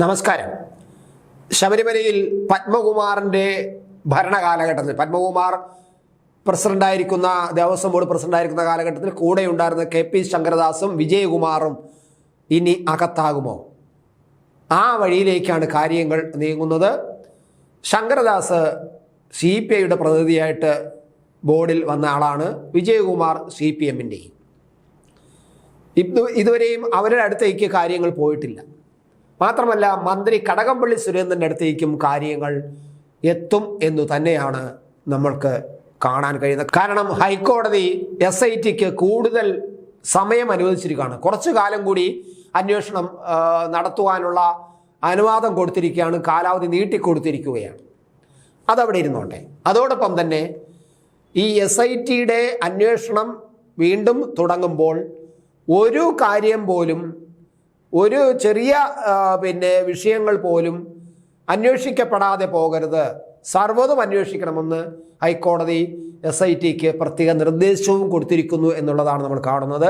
നമസ്കാരം. ശബരിമലയിൽ പത്മകുമാറിന്റെ ഭരണകാലഘട്ടത്തിൽ പത്മകുമാർ പ്രസിഡന്റായിരിക്കുന്ന ദേവസ്വം ബോർഡ് പ്രസിഡന്റായിരിക്കുന്ന കാലഘട്ടത്തിൽ കൂടെ ഉണ്ടായിരുന്ന കെ പി ശങ്കരദാസും വിജയകുമാറും ഇനി അകത്താകുമോ? ആ വഴിയിലേക്കാണ് കാര്യങ്ങൾ നീങ്ങുന്നത്. ശങ്കരദാസ് സി പി ഐയുടെ പ്രതിനിധിയായിട്ട് ബോർഡിൽ വന്ന ആളാണ്. വിജയകുമാർ സി പി എമ്മിന്റെയും ഇത് ഇതുവരെയും അവരുടെ അടുത്തേക്ക് കാര്യങ്ങൾ പോയിട്ടില്ല. മാത്രമല്ല മന്ത്രി കടകംപള്ളി സുരേന്ദ്രന്റെ അടുത്തേക്കും കാര്യങ്ങൾ എത്തും എന്നു തന്നെയാണ് നമ്മൾക്ക് കാണാൻ കഴിയുന്നത്. കാരണം ഹൈക്കോടതി എസ് ഐ ടിക്ക് കൂടുതൽ സമയം അനുവദിച്ചിരിക്കുകയാണ്. കുറച്ചു കാലം കൂടി അന്വേഷണം നടത്തുവാനുള്ള അനുവാദം കൊടുത്തിരിക്കുകയാണ്. കാലാവധി നീട്ടിക്കൊടുത്തിരിക്കുകയാണ് അതവിടെ ഇരുന്നോട്ടെ. അതോടൊപ്പം തന്നെ ഈ എസ് ഐ ടിയുടെ അന്വേഷണം വീണ്ടും തുടങ്ങുമ്പോൾ ഒരു കാര്യം പോലും ഒരു ചെറിയ പിന്നെ വിഷയങ്ങൾ പോലും അന്വേഷിക്കപ്പെടാതെ പോകരുത്. സർവതും അന്വേഷിക്കണമെന്ന് ഹൈക്കോടതി എസ് ഐ ടിക്ക് പ്രത്യേക നിർദ്ദേശവും കൊടുത്തിരിക്കുന്നു എന്നുള്ളതാണ് നമ്മൾ കാണുന്നത്.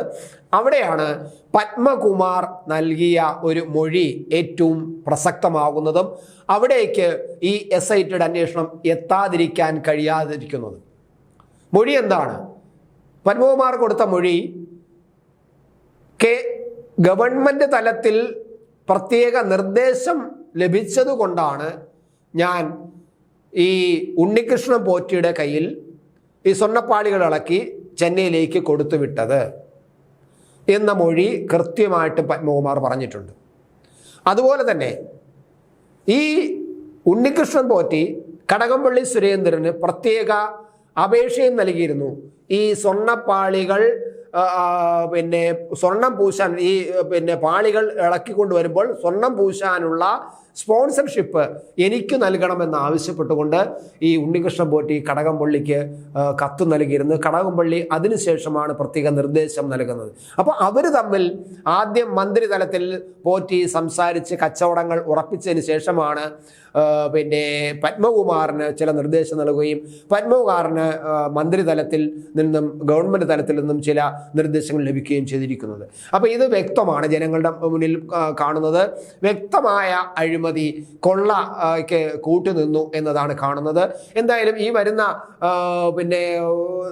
അവിടെയാണ് പത്മകുമാർ നൽകിയ ഒരു മൊഴി ഏറ്റവും പ്രസക്തമാകുന്നതും അവിടേക്ക് ഈ എസ് ഐ ടിയുടെ അന്വേഷണം എത്താതിരിക്കാൻ കഴിയാതിരിക്കുന്നത്. മൊഴി എന്താണ്? പത്മകുമാർ കൊടുത്ത മൊഴി കെ ഗവൺമെന്റ് തലത്തിൽ പ്രത്യേക നിർദ്ദേശം ലഭിച്ചതുകൊണ്ടാണ് ഞാൻ ഈ ഉണ്ണികൃഷ്ണൻ പോറ്റിയുടെ കയ്യിൽ ഈ സ്വർണപ്പാളികൾ ഇളക്കി ചെന്നൈയിലേക്ക് കൊടുത്തുവിട്ടത് എന്ന മൊഴി കൃത്യമായിട്ട് പത്മകുമാർ പറഞ്ഞിട്ടുണ്ട്. അതുപോലെ തന്നെ ഈ ഉണ്ണികൃഷ്ണൻ പോറ്റി കടകംപള്ളി സുരേന്ദ്രന് പ്രത്യേക അപേക്ഷയും നൽകിയിരുന്നു. ഈ സ്വർണപ്പാളികൾ പിന്നെ സ്വർണം പൂശാൻ ഈ പിന്നെ പാളികൾ ഇളക്കി കൊണ്ടുവരുമ്പോൾ സ്വർണം പൂശാനുള്ള സ്പോൺസർഷിപ്പ് എനിക്ക് നൽകണമെന്ന് ആവശ്യപ്പെട്ടുകൊണ്ട് ഈ ഉണ്ണികൃഷ്ണൻ പോറ്റി കടകംപള്ളിക്ക് കത്ത് നൽകിയിരുന്നു. കടകംപള്ളി അതിനുശേഷമാണ് പ്രത്യേക നിർദ്ദേശം നൽകുന്നത്. അപ്പോൾ അവർ തമ്മിൽ ആദ്യം മന്ത്രിതലത്തിൽ പോറ്റി സംസാരിച്ച് കച്ചവടങ്ങൾ ഉറപ്പിച്ചതിന് ശേഷമാണ് പിന്നെ പത്മകുമാറിന് ചില നിർദ്ദേശം നൽകുകയും പത്മകുമാറിന് മന്ത്രിതലത്തിൽ മന്ത്രി തലത്തിൽ നിന്നും ഗവൺമെന്റ് തലത്തിൽ നിന്നും ചില നിർദ്ദേശങ്ങൾ ലഭിക്കുകയും ചെയ്തിരിക്കുന്നത്. അപ്പോൾ ഇത് വ്യക്തമാണ് ജനങ്ങളുടെ മുന്നിൽ കാണുന്നത്. വ്യക്തമായ അഴിമതി കൊള്ള കൊള്ളയ്ക്ക് ക്ക് കൂട്ടുനിന്നു എന്നതാണ് കാണുന്നത്. എന്തായാലും ഈ വരുന്ന പിന്നെ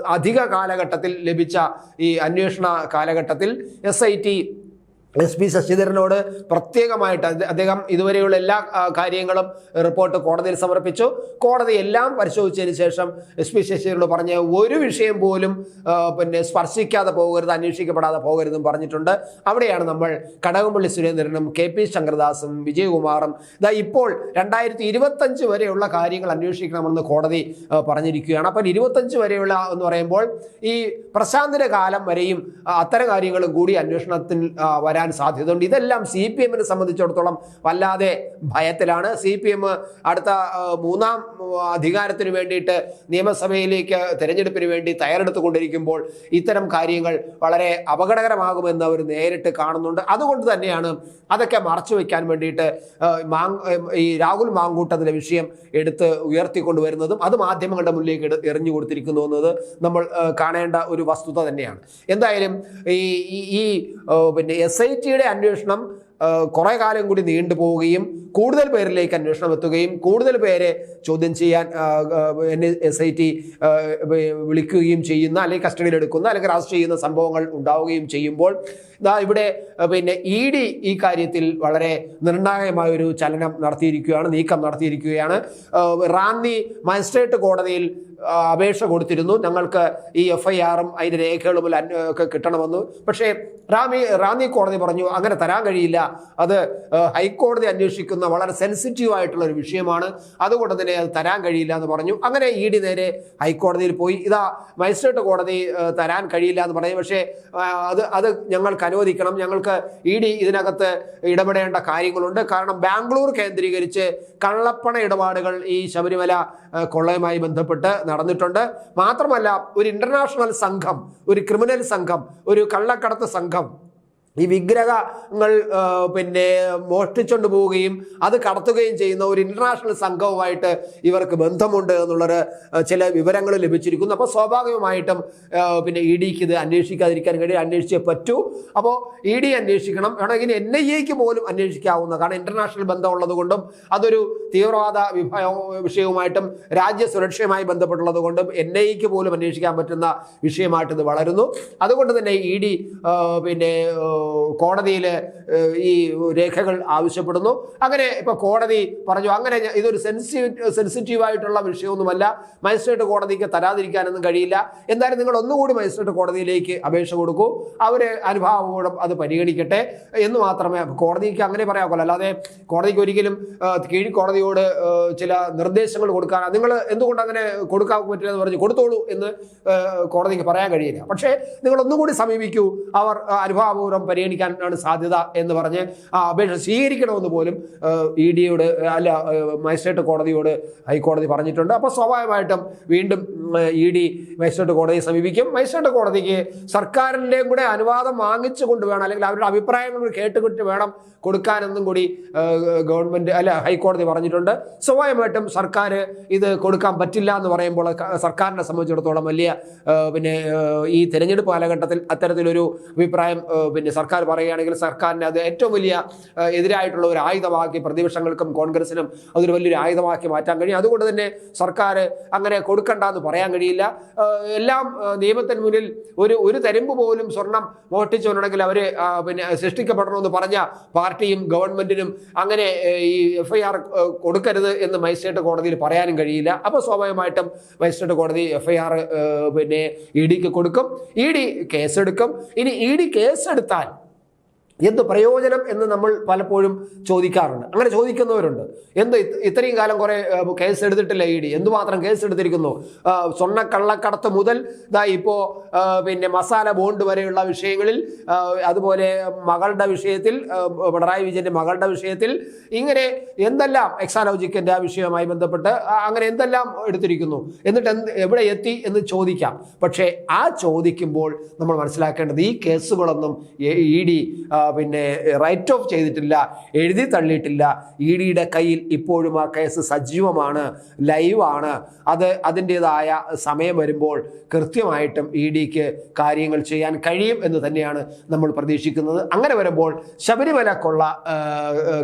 അധിക കാലഘട്ടത്തിൽ ലഭിച്ച ഈ അന്വേഷണ കാലഘട്ടത്തിൽ S I T S P ശശിധരനോട് പ്രത്യേകമായിട്ട് അദ്ദേഹം ഇതുവരെയുള്ള എല്ലാ കാര്യങ്ങളും റിപ്പോർട്ട് കോടതിയിൽ സമർപ്പിച്ചു. കോടതി എല്ലാം പരിശോധിച്ചതിന് ശേഷം എസ് പി ശശിധരനോട് പറഞ്ഞ ഒരു വിഷയം പോലും പിന്നെ സ്പർശിക്കാതെ പോകരുത് അന്വേഷിക്കപ്പെടാതെ പോകരുതെന്നും പറഞ്ഞിട്ടുണ്ട്. അവിടെയാണ് നമ്മൾ കടകംപള്ളി സുരേന്ദ്രനും കെ പി ശങ്കരദാസും വിജയകുമാറും. ഇതാ ഇപ്പോൾ രണ്ടായിരത്തി ഇരുപത്തഞ്ച് വരെയുള്ള കാര്യങ്ങൾ അന്വേഷിക്കണമെന്ന് കോടതി പറഞ്ഞിരിക്കുകയാണ്. അപ്പം ഇരുപത്തഞ്ച് വരെയുള്ള എന്ന് പറയുമ്പോൾ ഈ പ്രശാന്തിന്റെ കാലം വരെയും അത്തരം കാര്യങ്ങളും കൂടി അന്വേഷണത്തിൽ ആ, വരാൻ സാധ്യതയുണ്ട്. ഇതെല്ലാം സി പി എമ്മിനെ സംബന്ധിച്ചിടത്തോളം വല്ലാതെ ഭയത്തിലാണ്. സി പി എം അടുത്ത മൂന്നാം അധികാരത്തിന് വേണ്ടിയിട്ട് നിയമസഭയിലേക്ക് തിരഞ്ഞെടുപ്പിന് വേണ്ടി തയ്യാറെടുത്തുകൊണ്ടിരിക്കുമ്പോൾ ഇത്തരം കാര്യങ്ങൾ വളരെ അപകടകരമാകുമെന്ന് അവർ നേരിട്ട് കാണുന്നുണ്ട്. അതുകൊണ്ട് തന്നെയാണ് അതൊക്കെ മറച്ചു വയ്ക്കാൻ വേണ്ടിയിട്ട് ഈ രാഹുൽ മാങ്കൂട്ടത്തിലെ വിഷയം എടുത്ത് ഉയർത്തിക്കൊണ്ടുവരുന്നതും അത് മാധ്യമങ്ങളുടെ മുന്നിലേക്ക് എറിഞ്ഞു കൊടുത്തിരിക്കുന്നു എന്നത് നമ്മൾ കാണേണ്ട ഒരു വസ്തുത തന്നെയാണ്. എന്തായാലും ഈ ഈ- പിന്നെ എസ് എസ് ഐ ടിയുടെ അന്വേഷണം കുറേ കാലം കൂടി നീണ്ടുപോവുകയും കൂടുതൽ പേരിലേക്ക് അന്വേഷണം എത്തുകയും കൂടുതൽ പേരെ ചോദ്യം ചെയ്യാൻ എസ് ഐ ടി വിളിക്കുകയും ചെയ്യുന്ന അല്ലെങ്കിൽ കസ്റ്റഡിയിൽ എടുക്കുന്ന അല്ലെങ്കിൽ അറസ്റ്റ് ചെയ്യുന്ന സംഭവങ്ങൾ ഉണ്ടാവുകയും ചെയ്യുമ്പോൾ ഇവിടെ പിന്നെ ഇ ഡി ഈ കാര്യത്തിൽ വളരെ നിർണായകമായ ഒരു ചലനം നടത്തിയിരിക്കുകയാണ് നീക്കം നടത്തിയിരിക്കുകയാണ്. റാന്നി മജിസ്ട്രേറ്റ് കോടതിയിൽ അപേക്ഷ കൊടുത്തിരുന്നു. ഞങ്ങൾക്ക് ഈ എഫ് ഐ ആറും അതിന്റെ രേഖകളും ഒക്കെ കിട്ടണമെന്ന്. പക്ഷേ റാമി റാന്നി കോടതി പറഞ്ഞു അങ്ങനെ തരാൻ കഴിയില്ല. അത് ഹൈക്കോടതി അന്വേഷിക്കുന്ന വളരെ സെൻസിറ്റീവ് ആയിട്ടുള്ള ഒരു വിഷയമാണ്. അതുകൊണ്ട് തന്നെ അത് തരാൻ കഴിയില്ല എന്ന് പറഞ്ഞു. അങ്ങനെ ഇ ഡി നേരെ ഹൈക്കോടതിയിൽ പോയി. ഇതാ മജിസ്ട്രേറ്റ് കോടതി തരാൻ കഴിയില്ല എന്ന് പറഞ്ഞു പക്ഷേ അത് അത് ഞങ്ങൾക്ക് അനുവദിക്കണം. ഞങ്ങൾക്ക് ഇ ഡി ഇതിനകത്ത് ഇടപെടേണ്ട കാര്യങ്ങളുണ്ട്. കാരണം ബാംഗ്ലൂർ കേന്ദ്രീകരിച്ച് കള്ളപ്പണ ഇടപാടുകൾ ഈ ശബരിമല കൊള്ളയുമായി ബന്ധപ്പെട്ട് നടന്നിട്ടുണ്ട്. മാത്രമല്ല ഒരു ഇന്റർനാഷണൽ സംഘം ഒരു ക്രിമിനൽ സംഘം ഒരു കള്ളക്കടത്ത് സംഘം ഈ വിഗ്രഹങ്ങൾ പിന്നെ മോഷ്ടിച്ചുകൊണ്ട് പോവുകയും അത് കടത്തുകയും ചെയ്യുന്ന ഒരു ഇന്റർനാഷണൽ സംഘവുമായിട്ട് ഇവർക്ക് ബന്ധമുണ്ട് എന്നുള്ളൊരു ചില വിവരങ്ങൾ ലഭിച്ചിരിക്കുന്നു. അപ്പോൾ സ്വാഭാവികമായിട്ടും പിന്നെ ഇ ഡിക്ക് ഇത് അന്വേഷിക്കാതിരിക്കാൻ കഴിയും അന്വേഷിച്ചേ പറ്റൂ. അപ്പോൾ ഇ ഡി അന്വേഷിക്കണം. വേണമെങ്കിൽ എൻ ഐ എക്ക് പോലും അന്വേഷിക്കാവുന്ന കാരണം ഇന്റർനാഷണൽ ബന്ധമുള്ളത് കൊണ്ടും അതൊരു തീവ്രവാദ വിഷയവുമായിട്ടും രാജ്യ സുരക്ഷയുമായി ബന്ധപ്പെട്ടുള്ളത് കൊണ്ടും എൻ എക്ക് പോലും അന്വേഷിക്കാൻ പറ്റുന്ന വിഷയമായിട്ട് ഇത് വളരുന്നു. അതുകൊണ്ട് തന്നെ ഇ ഡി പിന്നെ കോടതിയിൽ ഈ രേഖകൾ ആവശ്യപ്പെടുന്നു. അങ്ങനെ ഇപ്പോൾ കോടതി പറഞ്ഞു അങ്ങനെ ഇതൊരു സെൻസിറ്റീവ് സെൻസിറ്റീവ് ആയിട്ടുള്ള വിഷയമൊന്നുമല്ല. മജിസ്ട്രേറ്റ് കോടതിക്ക് തരാതിരിക്കാനൊന്നും കഴിയില്ല. എന്തായാലും നിങ്ങൾ ഒന്നുകൂടി മജിസ്ട്രേറ്റ് കോടതിയിലേക്ക് അപേക്ഷ കൊടുക്കൂ. അവർ അനുഭാവപൂർവം അത് പരിഗണിക്കട്ടെ. എന്ന് മാത്രമേ കോടതിക്ക് അങ്ങനെ പറയാമല്ലോ അല്ലാതെ കോടതിക്ക് ഒരിക്കലും കീഴ്ക്കോടതിയോട് ചില നിർദ്ദേശങ്ങൾ കൊടുക്കാൻ നിങ്ങൾ എന്തുകൊണ്ട് അങ്ങനെ കൊടുക്കാൻ പറ്റില്ല എന്ന് പറഞ്ഞ് കൊടുത്തോളൂ എന്ന് കോടതിക്ക് പറയാൻ കഴിയില്ല. പക്ഷേ നിങ്ങൾ ഒന്നുകൂടി സമീപിക്കൂ. അവർ അനുഭാവപൂർവം പരിഗണിക്കാനാണ് സാധ്യത എന്ന് പറഞ്ഞ് ആ അപേക്ഷ സ്വീകരിക്കണമെന്ന് പോലും ഇ ഡിയോട് അല്ല മജിസ്ട്രേറ്റ് കോടതിയോട് ഹൈക്കോടതി പറഞ്ഞിട്ടുണ്ട്. അപ്പോൾ സ്വാഭാവികമായിട്ടും വീണ്ടും ഇ ഡി മജിസ്ട്രേറ്റ് കോടതിയെ സമീപിക്കും. മജിസ്ട്രേറ്റ് കോടതിക്ക് സർക്കാരിന്റെയും കൂടെ അനുവാദം വാങ്ങിച്ചു വേണം അല്ലെങ്കിൽ അവരുടെ അഭിപ്രായങ്ങൾ കേട്ടുകിട്ട് വേണം കൊടുക്കാനെന്നും കൂടി ഗവൺമെന്റ് അല്ല ഹൈക്കോടതി പറഞ്ഞിട്ടുണ്ട്. സ്വാഭാവികമായിട്ടും സർക്കാർ ഇത് കൊടുക്കാൻ പറ്റില്ല എന്ന് പറയുമ്പോൾ സർക്കാരിനെ സംബന്ധിച്ചിടത്തോളം വലിയ പിന്നെ ഈ തെരഞ്ഞെടുപ്പ് കാലഘട്ടത്തിൽ അത്തരത്തിലൊരു അഭിപ്രായം പിന്നെ സർക്കാർ പറയുകയാണെങ്കിൽ സർക്കാരിന് അത് ഏറ്റവും വലിയ എതിരായിട്ടുള്ള ഒരു ആയുധമാക്കി പ്രതിപക്ഷങ്ങൾക്കും കോൺഗ്രസിനും അതൊരു വലിയൊരു ആയുധമാക്കി മാറ്റാൻ കഴിയും. അതുകൊണ്ട് തന്നെ സർക്കാർ അങ്ങനെ കൊടുക്കണ്ട എന്ന് പറയാൻ കഴിയില്ല. എല്ലാം നിയമത്തിന് മുന്നിൽ ഒരു ഒരു തരുമ്പ് പോലും സ്വർണം മോഷ്ടിച്ചവരുണ്ടെങ്കിൽ അവർ പിന്നെ സൃഷ്ടിക്കപ്പെടണമെന്ന് പറഞ്ഞ പാർട്ടിയും ഗവൺമെന്റിനും അങ്ങനെ ഈ എഫ് ഐ ആർ കൊടുക്കരുത് എന്ന് മജിസ്ട്രേറ്റ് കോടതിയിൽ പറയാനും കഴിയില്ല. അപ്പോൾ സ്വാഭാവികമായിട്ടും മജിസ്ട്രേറ്റ് കോടതി എഫ് ഐ ആർ പിന്നെ ഇ ഡിക്ക് കൊടുക്കും. ഇ ഡി കേസെടുക്കും. ഇനി ഇ ഡി കേസെടുത്താൽ എന്ത് പ്രയോജനം എന്ന് നമ്മൾ പലപ്പോഴും ചോദിക്കാറുണ്ട്. അങ്ങനെ ചോദിക്കുന്നവരുണ്ട്. എന്ത് ഇത്രയും കാലം കുറെ കേസ് എടുത്തിട്ടില്ല ഇ ഡി? എന്തുമാത്രം കേസ് എടുത്തിരിക്കുന്നു? സ്വർണ കള്ളക്കടത്ത് മുതൽ ഇതാ ഇപ്പോൾ പിന്നെ മസാല ബോണ്ട് വരെയുള്ള വിഷയങ്ങളിൽ അതുപോലെ മകളുടെ വിഷയത്തിൽ പിണറായി വിജയന്റെ മകളുടെ വിഷയത്തിൽ ഇങ്ങനെ എന്തെല്ലാം എക്സാലോജിക്കന്റെ ആ വിഷയവുമായി ബന്ധപ്പെട്ട് അങ്ങനെ എന്തെല്ലാം എടുത്തിരിക്കുന്നു? എന്നിട്ട് എന്ത് എവിടെ എത്തി എന്ന് ചോദിക്കാം. പക്ഷേ ആ ചോദിക്കുമ്പോൾ നമ്മൾ മനസ്സിലാക്കേണ്ടത് ഈ കേസുകളൊന്നും ഇ ഡി പിന്നെ റൈറ്റ് ഓഫ് ചെയ്തിട്ടില്ല എഴുതി തള്ളിയിട്ടില്ല. ഇ ഡിയുടെ കയ്യിൽ ഇപ്പോഴും ആ കേസ് സജീവമാണ് ലൈവാണ് അത് അതിന്റെതായ സമയം വരുമ്പോൾ കൃത്യമായിട്ടും ഇ ഡിക്ക് കാര്യങ്ങൾ ചെയ്യാൻ കഴിയും എന്ന് തന്നെയാണ് നമ്മൾ പ്രതീക്ഷിക്കുന്നത്. അങ്ങനെ വരുമ്പോൾ ശബരിമലക്കുള്ള കൊള്ള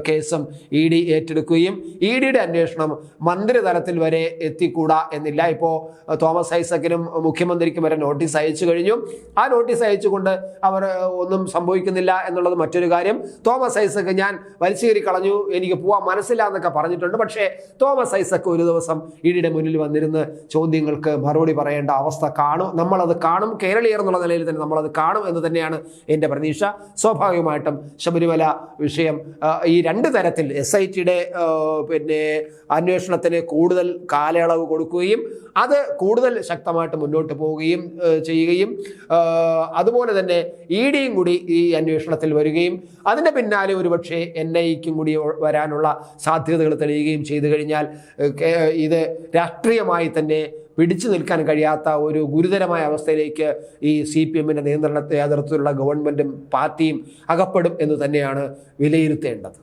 കേസും ഇ ഡി ഏറ്റെടുക്കുകയും ഇ ഡിയുടെ അന്വേഷണം മന്ത്രിതലത്തിൽ വരെ എത്തിക്കൂടാ എന്നില്ല. ഇപ്പോൾ തോമസ് ഐസക്കിനും മുഖ്യമന്ത്രിക്കും വരെ നോട്ടീസ് അയച്ചു കഴിഞ്ഞു. ആ നോട്ടീസ് അയച്ചുകൊണ്ട് അവർ ഒന്നും സംഭവിക്കുന്നില്ല എന്നുള്ളത് മറ്റൊരു കാര്യം. തോമസ് ഐസക്ക് ഞാൻ വലിച്ചേറി കളഞ്ഞു എനിക്ക് പോവാൻ മനസ്സില്ല എന്നൊക്കെ പറഞ്ഞിട്ടുണ്ട്. പക്ഷേ തോമസ് ഐസക്ക് ഒരു ദിവസം ഇടിയുടെ മുന്നിൽ വന്നിരുന്ന് ചോദ്യങ്ങൾക്ക് മറുപടി പറയേണ്ട അവസ്ഥ കാണും. നമ്മളത് കാണും. കേരളീയർ എന്നുള്ള നിലയിൽ തന്നെ നമ്മളത് കാണും എന്ന് തന്നെയാണ് എന്റെ പ്രതീക്ഷ. സ്വാഭാവികമായിട്ടും ശബരിമല വിഷയം ഈ രണ്ട് തരത്തിൽ എസ് ഐ ടിയുടെ പിന്നെ അന്വേഷണത്തിന് കൂടുതൽ കാലയളവ് കൊടുക്കുകയും അത് കൂടുതൽ ശക്തമായിട്ട് മുന്നോട്ട് പോവുകയും ചെയ്യുകയും അതുപോലെ തന്നെ ഇ ഡിയും കൂടി ഈ അന്വേഷണത്തിൽ വരികയും അതിന്റെ പിന്നാലെ ഒരുപക്ഷെ എൻ ഐക്കും കൂടി വരാനുള്ള സാധ്യതകൾ തെളിയുകയും ചെയ്തു കഴിഞ്ഞാൽ ഇത് രാഷ്ട്രീയമായി തന്നെ പിടിച്ചു നിൽക്കാൻ കഴിയാത്ത ഒരു ഗുരുതരമായ അവസ്ഥയിലേക്ക് ഈ സി പി എമ്മിന്റെ നിയന്ത്രണത്തെ നേതൃത്വത്തിലുള്ള ഗവൺമെന്റും പാർട്ടിയും അകപ്പെടും എന്ന് തന്നെയാണ് വിലയിരുത്തേണ്ടത്.